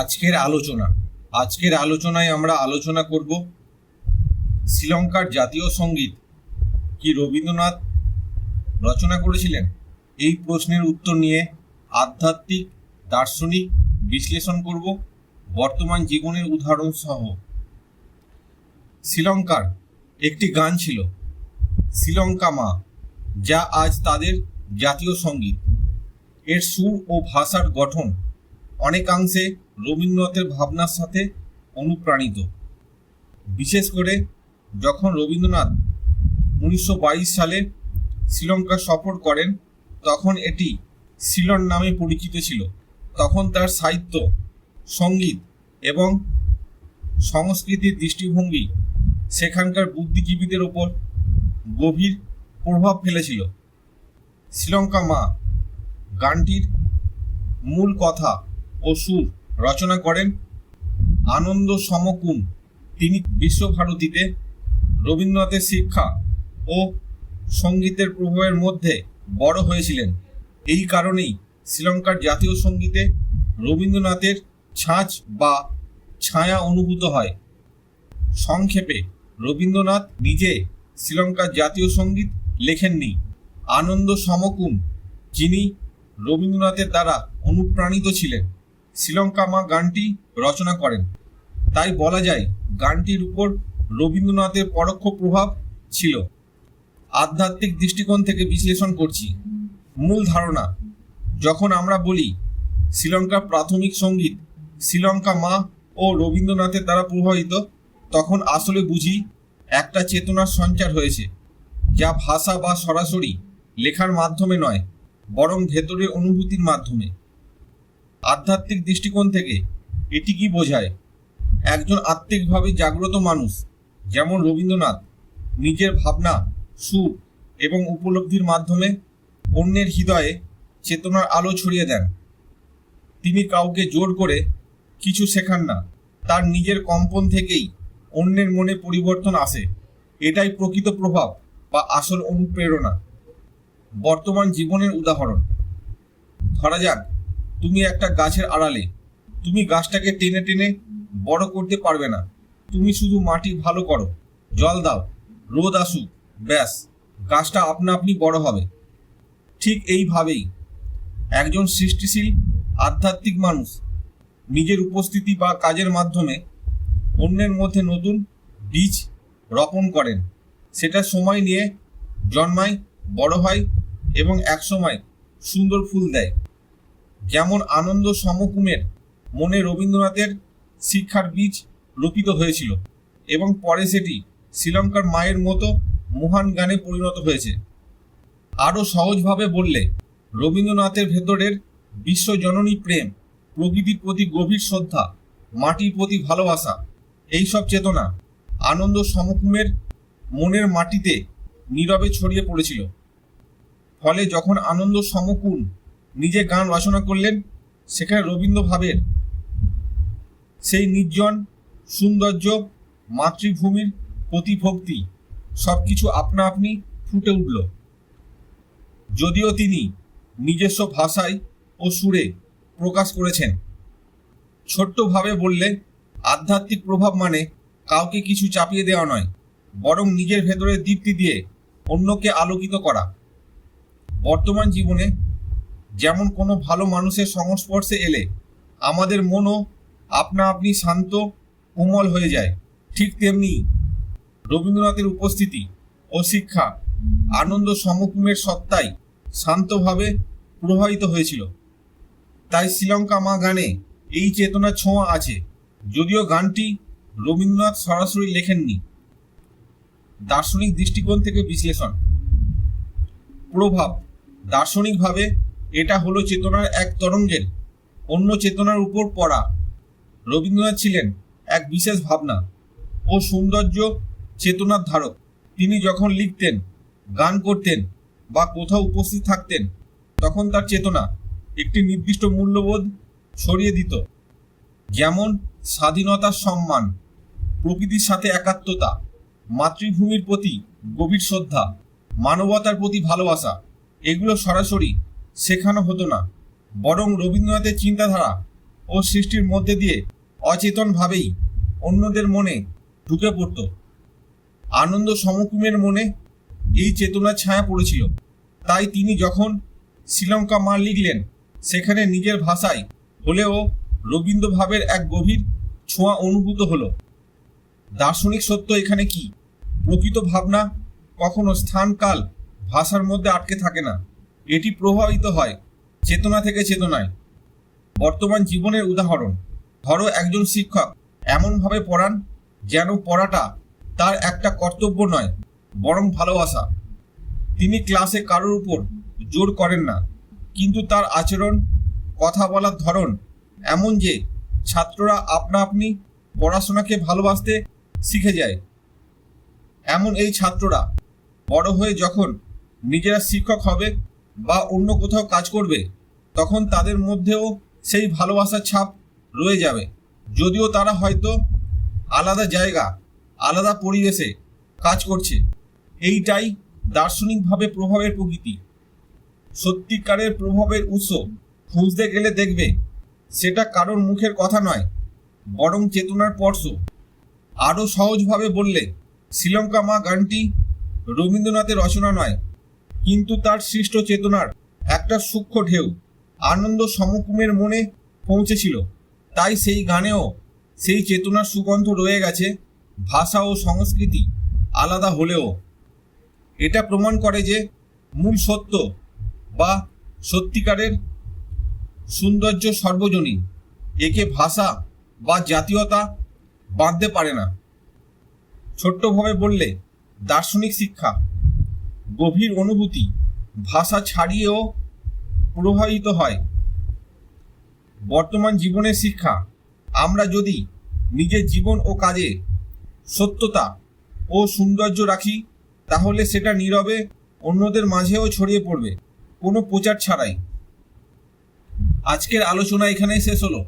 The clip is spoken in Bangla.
আজকের আলোচনা। আজকের আলোচনায় আমরা আলোচনা করব শ্রীলঙ্কার জাতীয় সংগীত। কি রবীন্দ্রনাথ রচনা করেছিলেন? এই প্রশ্নের উত্তর নিয়ে আধ্যাত্মিক, দার্শনিক বিশ্লেষণ করব। বর্তমান জীবনের উদাহরণ সহ। শ্রীলঙ্কার একটি গান ছিল, শ্রীলঙ্কা মা, যা আজ তাদের জাতীয় সংগীত। এর সুর ও ভাষার গঠন অনেকাংশে রবীন্দ্রনাথের ভাবনার সাথে অনুপ্রাণিত। বিশেষ করে যখন রবীন্দ্রনাথ উনিশশো বাইশ সালে শ্রীলঙ্কা সফর করেন, তখন এটি সিলন নামে পরিচিত ছিল। তখন তার সাহিত্য, সংগীত এবং সংস্কৃতির দৃষ্টিভঙ্গি সেখানকার বুদ্ধিজীবীদের ওপর গভীর প্রভাব ফেলেছিল। শ্রীলঙ্কা মা গানটির মূল কথা ও সুর রচনা করেন আনন্দ সমকুম। তিনি বিশ্বভারতীতে রবীন্দ্রনাথের শিক্ষা ও সঙ্গীতের প্রভাবের মধ্যে বড় হয়েছিলেন। এই কারণেই শ্রীলঙ্কার জাতীয় সঙ্গীতে রবীন্দ্রনাথের ছাঁচ বা ছায়া অনুভূত হয়। সংক্ষেপে, রবীন্দ্রনাথ নিজে শ্রীলঙ্কার জাতীয় সংগীত লেখেননি। আনন্দ সমকুম, যিনি রবীন্দ্রনাথের দ্বারা অনুপ্রাণিত ছিলেন। শ্রীলঙ্কা মা গানটি রচনা করেন। তাই বলা যায়, গানটির উপর রবীন্দ্রনাথের পরোক্ষ প্রভাব ছিল। আধ্যাত্মিক দৃষ্টিকোণ থেকে বিশ্লেষণ করছি। মূল ধারণা, যখন আমরা বলি, শ্রীলঙ্কার প্রাথমিক সংগীত শ্রীলঙ্কা মা ও রবীন্দ্রনাথের দ্বারা প্রভাবিত, তখন আসলে বুঝি একটা চেতনার সঞ্চার হয়েছে, যা ভাষা বা সরাসরি লেখার মাধ্যমে নয়, বরং ভেতরের অনুভূতির মাধ্যমে। আধ্যাত্মিক দৃষ্টিকোণ থেকে এটি কি বোঝায়? একজন আত্মিকভাবে জাগ্রত মানুষ, যেমন রবীন্দ্রনাথ, নিজের ভাবনা, সুর এবং উপলব্ধির মাধ্যমে অন্যের হৃদয়ে চেতনার আলো ছড়িয়ে দেন। তিনি কাউকে জোর করে কিছু শেখান না, তার নিজের কম্পন থেকেই অন্যের মনে পরিবর্তন আসে। এটাই প্রকৃত প্রভাব বা আসল অনুপ্রেরণা। বর্তমান জীবনের উদাহরণ। ধরা যাক তুমি একটা গাছের আড়ালে। তুমি গাছটাকে টেনে টেনে বড় করতে পারবে না। তুমি শুধু মাটি ভালো করো। জল দাও। রোদ আসুক। ব্যাস। গাছটা আপনা আপনি বড় হবে। ঠিক এইভাবেই একজন সৃষ্টিশীল, আধ্যাত্মিক মানুষ নিজের উপস্থিতি বা কাজের মাধ্যমে অন্যের মধ্যে নতুন বীজ রোপণ করেন। সেটা সময় নিয়ে জন্মায়, বড় হয় এবং একসময় সুন্দর ফুল দেয়। যেমন আনন্দ সমকুমের মনে রবীন্দ্রনাথের শিক্ষার বীজ রোপিত হয়েছিল এবং পরে সেটি শ্রীলঙ্কার মায়ের মতো মহান গানে পরিণত হয়েছে। আরও সহজভাবে বললে, রবীন্দ্রনাথের ভেতরের বিশ্বজননী প্রেম, প্রকৃতির প্রতি গভীর শ্রদ্ধা, মাটির প্রতি ভালোবাসা, এইসব চেতনা আনন্দ সমকুমের মনের মাটিতে নীরবে ছড়িয়ে পড়েছিল। ফলে যখন আনন্দ সমকুল নিজে গান রচনা করলেন সেখানে রবীন্দ্র ভাবের সেই নির্জন সৌন্দর্য, মাতৃভূমির প্রতিভক্তি সব কিছু আপনা আপনি ফুটে উঠল। যদিও তিনি নিজস্ব ভাষায় ও সুরে প্রকাশ করেছেন। ছোট্টভাবে বললে আধ্যাত্মিক প্রভাব মানে কাউকে কিছু চাপিয়ে দেওয়া নয়, বরং নিজের ভেতরে দীপ্তি দিয়ে অন্যকে আলোকিত করা। বর্তমান জীবনে যেমন কোনো ভালো মানুষের সংস্পর্শে এলে আমাদের মনও আপনা আপনি শান্ত কোমল হয়ে যায়। ঠিক তেমনি রবীন্দ্রনাথের উপস্থিতি ও শিক্ষা আনন্দ সমকুমের সত্তায় শান্তভাবে প্রভাবিত হয়েছিল। তাই শ্রীলঙ্কা মা গানে এই চেতনার ছোঁয়া আছে। যদিও গানটি রবীন্দ্রনাথ সরাসরি লেখেননি। দার্শনিক দৃষ্টিকোণ থেকে বিশ্লেষণ। প্রভাব দার্শনিকভাবে এটা হলো চেতনার এক তরঙ্গের। অন্য চেতনার উপর পড়া। রবীন্দ্রনাথ ছিলেন এক বিশেষ ভাবনা ও সৌন্দর্য চেতনার ধারক। তিনি যখন লিখতেন, গান করতেন বা কোথাও উপস্থিত থাকতেন, তখন তার চেতনা একটি নির্দিষ্ট মূল্যবোধ ছড়িয়ে দিত। যেমন স্বাধীনতার সম্মান, প্রকৃতির সাথে একাত্মতা, মাতৃভূমির প্রতি গভীর শ্রদ্ধা, মানবতার প্রতি ভালোবাসা, এগুলো সরাসরি শেখানো হতো না। বরং রবীন্দ্রনাথের চিন্তাধারা ও সৃষ্টির মধ্যে দিয়ে অচেতনভাবেই অন্যদের মনে ঢুকে পড়ত। আনন্দ সমকুমের মনে এই চেতনার ছায়া পড়েছিল। তাই তিনি যখন শ্রীলঙ্কা মা লিখলেন, সেখানে নিজের ভাষায় হলেও রবীন্দ্রভাবের এক গভীর ছোঁয়া অনুভূত হলো। দার্শনিক সত্য এখানে কি? প্রকৃত ভাবনা কখনো স্থানকাল ভাষার মধ্যে আটকে থাকে না। এটি প্রভাবিত হয় চেতনা থেকে চেতনায়। বর্তমান জীবনের উদাহরণ, ধরো একজন শিক্ষক এমনভাবে পড়ান যেন পড়াটা তার একটা কর্তব্য নয়, বরং ভালোবাসা। তিনি ক্লাসে কারোর উপর জোর করেন না, কিন্তু তার আচরণ, কথা বলার ধরন এমন যে ছাত্ররা আপনা আপনি পড়াশোনাকে ভালোবাসতে শিখে যায়। এমন এই ছাত্ররা বড় হয়ে যখন নিজেরা শিক্ষক হবে বা অন্য কোথাও কাজ করবে, তখন তাদের মধ্যেও সেই ভালোবাসার ছাপ রয়ে যাবে। যদিও তারা হয়তো আলাদা জায়গা, আলাদা পরিবেশে কাজ করছে। এইটাই দার্শনিকভাবে প্রভাবের প্রকৃতি। সত্যিকারের প্রভাবের উৎস খুঁজতে গেলে দেখবে, সেটা কারোর মুখের কথা নয়, বরং চেতনার স্পর্শ। আরও সহজভাবে বললে, শ্রীলঙ্কা মা গানটি রবীন্দ্রনাথের রচনা নয় কিন্তু তার সৃষ্ট চেতনার একটা সূক্ষ্ম ঢেউ আনন্দ সমকুমের মনে পৌঁছেছিল। তাই সেই গানেও সেই চেতনার সুগন্ধ রয়ে গেছে। ভাষা ও সংস্কৃতি আলাদা হলেও। এটা প্রমাণ করে যে মূল সত্য বা সত্যিকারের সৌন্দর্য সর্বজনীন। একে ভাষা বা জাতীয়তা বাঁধতে পারে না। ছোট্টভাবে বললে দার্শনিক শিক্ষা গভীর অনুভূতি, ভাষা ছাড়িয়েও প্রভাবিত হয়। বর্তমান জীবনের শিক্ষা, আমরা যদি নিজের জীবন ও কাজে সত্যতা ও সৌন্দর্য রাখি, তাহলে সেটা নীরবে অন্যদের মাঝেও ছড়িয়ে পড়বে। কোনো প্রচার ছাড়াই। আজকের আলোচনা এখানেই শেষ হলো।